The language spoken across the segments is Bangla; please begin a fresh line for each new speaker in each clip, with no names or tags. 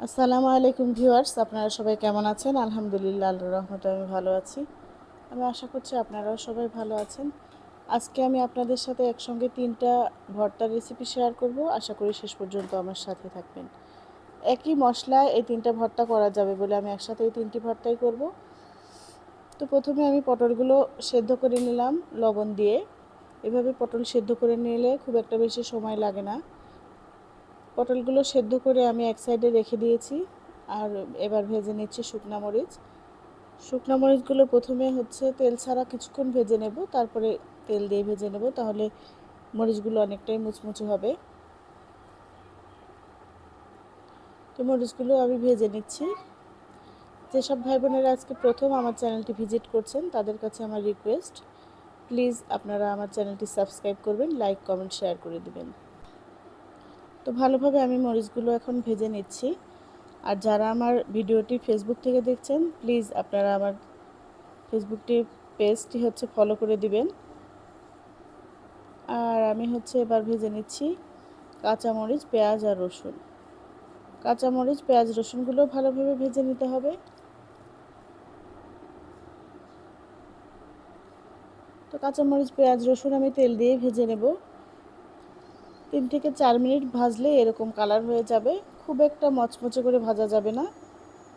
আসসালামু আলাইকুম ভিউয়ার্স, আপনারা সবাই কেমন আছেন? আলহামদুলিল্লাহ, আল্লাহর রহমতে আমি ভালো আছি। আমি আশা করছি আপনারাও সবাই ভালো আছেন। আজকে আমি আপনাদের সাথে একসঙ্গে তিনটা ভর্তার রেসিপি শেয়ার করব। আশা করি শেষ পর্যন্ত আমার সাথে থাকবেন। একই মশলায় এই তিনটা ভর্তা করা যাবে বলে আমি একসাথে এই তিনটি ভর্তাই করব। তো প্রথমে আমি পটলগুলো সেদ্ধ করে নিলাম লবণ দিয়ে। এভাবে পটল সেদ্ধ করে নিলে খুব একটা বেশি সময় লাগে না। পটলগুলো সেদ্ধ করে আমি এক সাইডে রেখে দিয়েছি, আর এবার ভেজে নিচ্ছি শুকনা মরিচ। শুকনা মরিচগুলো প্রথমে হচ্ছে তেল ছাড়া কিছুক্ষণ ভেজে নেব, তারপরে তেল দিয়ে ভেজে নেব, তাহলে মরিচগুলো অনেকটাই মুচমুচে হবে। তো মরিচগুলো আমি ভেজে নিচ্ছি। যেসব ভাই বোনেরা আজকে প্রথম আমার চ্যানেলটি ভিজিট করছেন, তাদের কাছে আমার রিকোয়েস্ট, প্লিজ আপনারা আমার চ্যানেলটি সাবস্ক্রাইব করবেন, লাইক, কমেন্ট, শেয়ার করে দেবেন। তো ভালোভাবে আমি মরিচগুলো এখন ভেজে নিচ্ছি। আর যারা আমার ভিডিওটি ফেসবুক থেকে দেখছেন প্লিজ আপনারা আমার ফেসবুকটি পেজটি হচ্ছে ফলো করে দিবেন। আর আমি হচ্ছে এবার ভেজে নিচ্ছি কাঁচামরিচ, পেঁয়াজ আর রসুন। কাঁচামরিচ, পেঁয়াজ, রসুনগুলো ভালোভাবে ভেজে নিতে হবে। তো কাঁচামরিচ, পেঁয়াজ, রসুন আমি তেল দিয়ে ভেজে নেব। তিন থেকে চার মিনিট ভাজলে এরকম কালার হয়ে যাবে। খুব একটা মচমচে করে ভাজা যাবে না।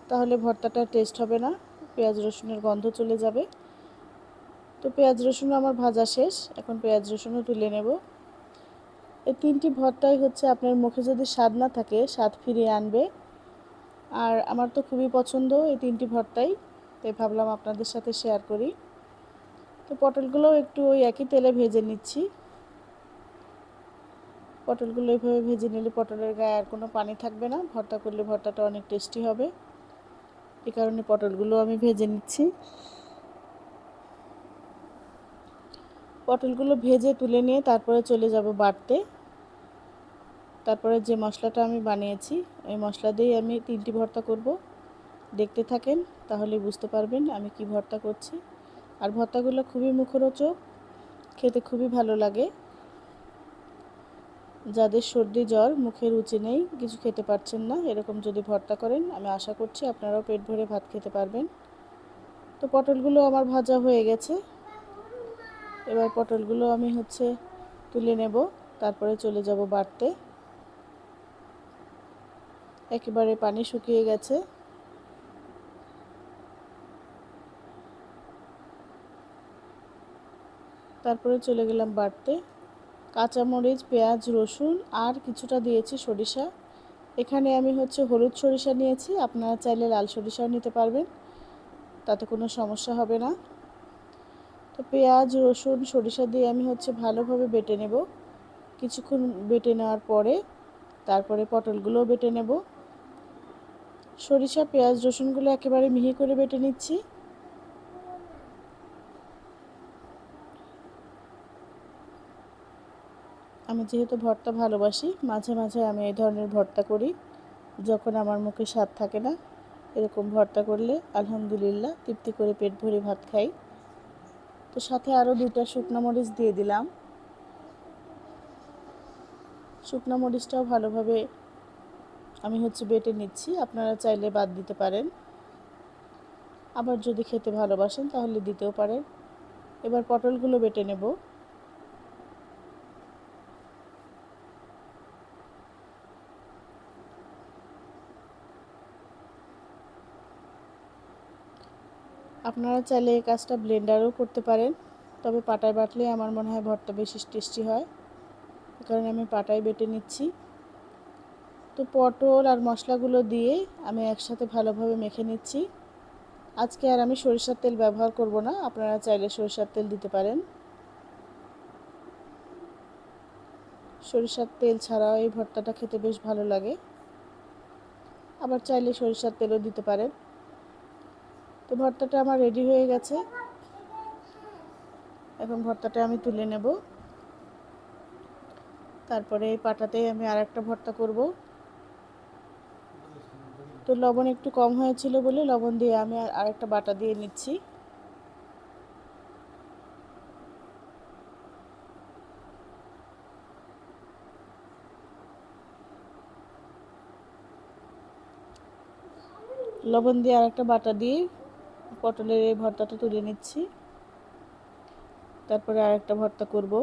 তাহলে ভর্তাটা টেস্ট হবে না। পেঁয়াজ রসুনের গন্ধ চলে যাবে। তো পেঁয়াজ রসুন আমার ভাজা শেষ। এখন পেঁয়াজ রসুনও তুলে নেব। এই তিনটি ভর্তাই হচ্ছে আপনার মুখে যদি স্বাদ না থাকে, স্বাদ ফিরিয়ে আনবে। আর আমার তো খুবই পছন্দ এই তিনটি ভর্তাই। তাই ভাবলাম আপনাদের সাথে শেয়ার করি। তো পটলগুলোও একটু ওই একই তেলে ভেজে নিচ্ছি। পটলগুলো এভাবে ভেজে নিলে পটলের গায়ে আর কোনো পানি থাকবে না। ভর্তা করলে ভর্তাটা অনেক টেস্টি হবে। এই কারণে পটলগুলো আমি ভেজে নিচ্ছি। পটলগুলো ভেজে তুলে নিয়ে তারপরে চলে যাব বাটতে তারপরে যে মশলাটা আমি বানিয়েছি, ওই মশলা দিয়েই আমি তিনটি ভর্তা করব। দেখতে থাকেন, তাহলে বুঝতে পারবেন আমি কি ভর্তা করছি। আর ভর্তাগুলো খুবই মুখরোচক, খেতে খুবই ভালো লাগে। যাদের সর্দি, জ্বর, মুখে রুচি নেই, কিছু খেতে পারছেন না, এরকম যদি ভর্তা করেন, আমি আশা করছি আপনারাও পেট ভরে ভাত খেতে পারবেন। তো পটলগুলো আমার ভাজা হয়ে গেছে। এবার পটলগুলো আমি হচ্ছে তুলে নেব, তারপরে চলে যাব বাড়তে। একেবারে পানি শুকিয়ে গেছে। তারপরে চলে গেলাম বাড়তে। কাঁচামরিচ, পেঁয়াজ, রসুন আর কিছুটা দিয়েছি সরিষা। এখানে আমি হচ্ছে হলুদ সরিষা নিয়েছি, আপনারা চাইলে লাল সরিষাও নিতে পারবেন, তাতে কোনো সমস্যা হবে না। তো পেঁয়াজ, রসুন, সরিষা দিয়ে আমি হচ্ছে ভালোভাবে বেটে নেব। কিছুক্ষণ বেটে নেওয়ার পরে তারপরে পটলগুলোও বেটে নেব। সরিষা, পেঁয়াজ, রসুনগুলো একেবারে মিহি করে বেটে নিচ্ছি। আমি যেহেতু ভর্তা ভালোবাসি, মাঝে মাঝে আমি এই ধরনের ভর্তা করি। যখন আমার মুখে স্বাদ থাকে না, এরকম ভর্তা করলে আলহামদুলিল্লাহ তৃপ্তি করে পেট ভরে ভাত খাই। তো সাথে আরও দুটা শুকনো মরিচ দিয়ে দিলাম। শুকনো মরিচটাও ভালোভাবে আমি হচ্ছে বেটে নিচ্ছি, আপনারা চাইলে বাদ দিতে পারেন। আবার যদি খেতে ভালোবাসেন তাহলে দিতেও পারেন। এবার পটলগুলো বেটে নেব। আপনারা চাইলে এই কাজটা ব্লেন্ডারও করতে পারেন, তবে পাটায় বাটলে আমার মনে হয় ভর্তা বেশি টেস্টি হয়। কারণে আমি পাটায় বেটে নিচ্ছি। তো পটল আর মশলাগুলো দিয়ে আমি একসাথে ভালোভাবে মেখে নিচ্ছি। আজকে আর আমি সরিষার তেল ব্যবহার করব না, আপনারা চাইলে সরিষার তেল দিতে পারেন। সরিষার তেল ছাড়াও এই ভর্তাটা খেতে বেশ ভালো লাগে। আবার চাইলে সরিষার তেলও দিতে পারেন। তো ভর্তাটা আমার রেডি হয়ে গেছে। এখন ভর্তাটা আমি তুলে নেব। তারপরে এই পাটাতে আমি আর একটা ভর্তা করব। তো লবণ একটু কম হয়েছিল বলে লবণ দিয়ে আমি আর একটা বাটা দিয়ে নিচ্ছি। লবণ দিয়ে আর একটা বাটা দিয়ে পটলের এই ভর্তাটা তুলে নিচ্ছি। তারপরে আর একটা ভর্তা করব।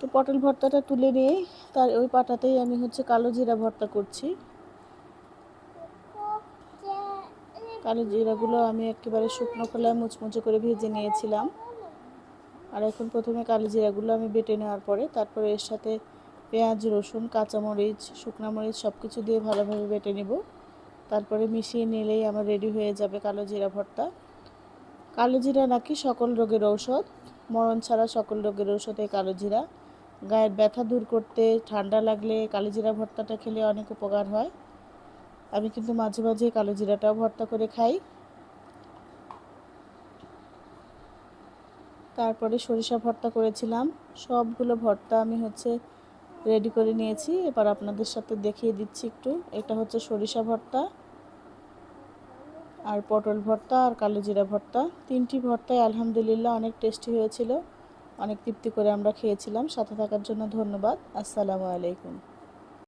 তো পটল ভর্তাটা তুলে নিয়ে তার ওই পাটাতেই আমি হচ্ছে কালো জিরা ভর্তা করছি। কালো জিরাগুলো আমি একেবারে শুকনো খোলায় মুচমুচে করে ভেজে নিয়েছিলাম। আর এখন প্রথমে কালো জিরাগুলো আমি বেটে নেওয়ার পরে তারপরে এর সাথে পেঁয়াজ, রসুন, কাঁচামরিচ মরিচ সব কিছু দিয়ে ভালোভাবে বেটে নিব। তারপরে মিশিয়ে নিলেই আমার রেডি হয়ে যাবে কালো জিরা ভর্তা। কালো জিরা নাকি সকল রোগের ঔষধ, মরণ ছাড়া সকল রোগের ঔষধ এই কালো জিরা। গায়ের ব্যথা দূর করতে, ঠান্ডা লাগলে কালো জিরা ভর্তাটা খেলে অনেক উপকার হয়। আমি কিন্তু মাঝে মাঝে কালো জিরাটাও ভর্তা করে খাই। তারপরে সরিষা ভর্তা করেছিলাম। সবগুলো ভর্তা আমি হচ্ছে রেডি করে নিয়েছি। এবার আপনাদের সাথে দেখিয়ে দিচ্ছি একটু। এটা হচ্ছে সরিষা ভর্তা আর পটল ভর্তা আর কালো জিরা ভর্তা। তিনটি ভর্তায় আলহামদুলিল্লাহ অনেক টেস্টি হয়েছিল। অনেক তৃপ্তি করে আমরা খেয়েছিলাম। সাথে থাকার জন্য ধন্যবাদ। আসসালামু আলাইকুম।